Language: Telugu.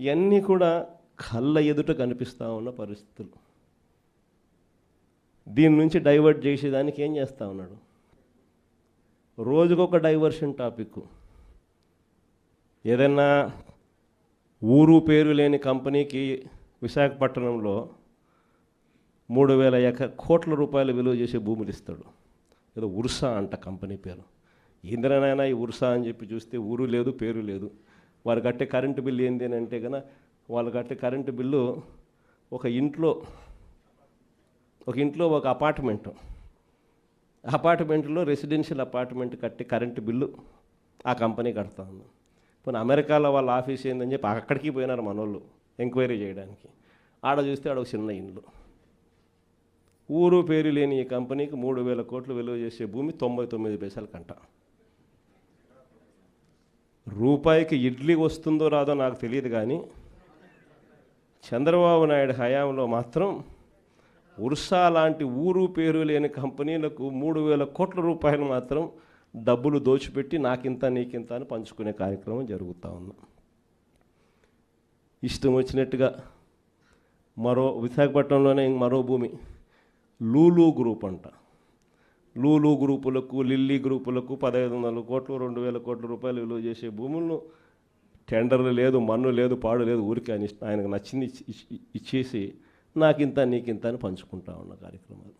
ఇవన్నీ కూడా కళ్ళ ఎదుట కనిపిస్తూ ఉన్న పరిస్థితులు. దీని నుంచి డైవర్ట్ చేసేదానికి ఏం చేస్తూ ఉన్నాడు? రోజుకొక డైవర్షన్ టాపిక్ ఏదైనా ఊరు పేరు లేని కంపెనీకి విశాఖపట్నంలో మూడు వేల ఎక కోట్ల రూపాయలు విలువ చేసే భూములు ఇస్తాడు. ఏదో ఉర్సా అంట కంపెనీ పేరు. ఇంద్రనైనా ఈ ఉర్సా అని చెప్పి చూస్తే ఊరు లేదు పేరు లేదు. వారు కట్టే కరెంటు బిల్లు ఏంది అని అంటే కనుక వాళ్ళు కట్టే కరెంటు బిల్లు ఒక ఇంట్లో ఒక ఇంట్లో ఒక అపార్ట్మెంట్. అపార్ట్మెంట్లో రెసిడెన్షియల్ అపార్ట్మెంట్ కట్టే కరెంటు బిల్లు ఆ కంపెనీ కడతా ఉంది. పోనీ అమెరికాలో వాళ్ళ ఆఫీస్ ఏందని చెప్పి అక్కడికి పోయినారు మనోళ్ళు ఎంక్వైరీ చేయడానికి. ఆడ చూస్తే ఆడ ఒక చిన్న ఇండ్లు ఊరు పేరు లేని ఈ కంపెనీకి మూడు వేల కోట్లు విలువ చేసే భూమి తొంభై తొమ్మిది పైసలు కంట. రూపాయికి ఇడ్లీ వస్తుందో రాదో నాకు తెలియదు కానీ చంద్రబాబు నాయుడు హయాంలో మాత్రం ఉర్సా లాంటి ఊరు పేరు లేని కంపెనీలకు మూడు వేల కోట్ల రూపాయలు మాత్రం డబ్బులు దోచిపెట్టి నాకింత నీకింత అని పంచుకునే కార్యక్రమం జరుగుతూ ఉంది. ఇష్టం వచ్చినట్టుగా మరో విశాఖపట్నంలోనే మరో భూమి లూలు గ్రూప్ అంట. లూలు గ్రూపులకు లిల్లీ గ్రూపులకు పదహైదు వందల కోట్లు రెండు వేల కోట్ల రూపాయలు విలువ చేసే భూములను టెండర్లు లేదు మన్ను లేదు పాడు లేదు ఊరికే ఆయన ఆయనకు నచ్చింది ఇచ్చేసి నాకింత నీకింత అని పంచుకుంటా ఉన్న కార్యక్రమాలు.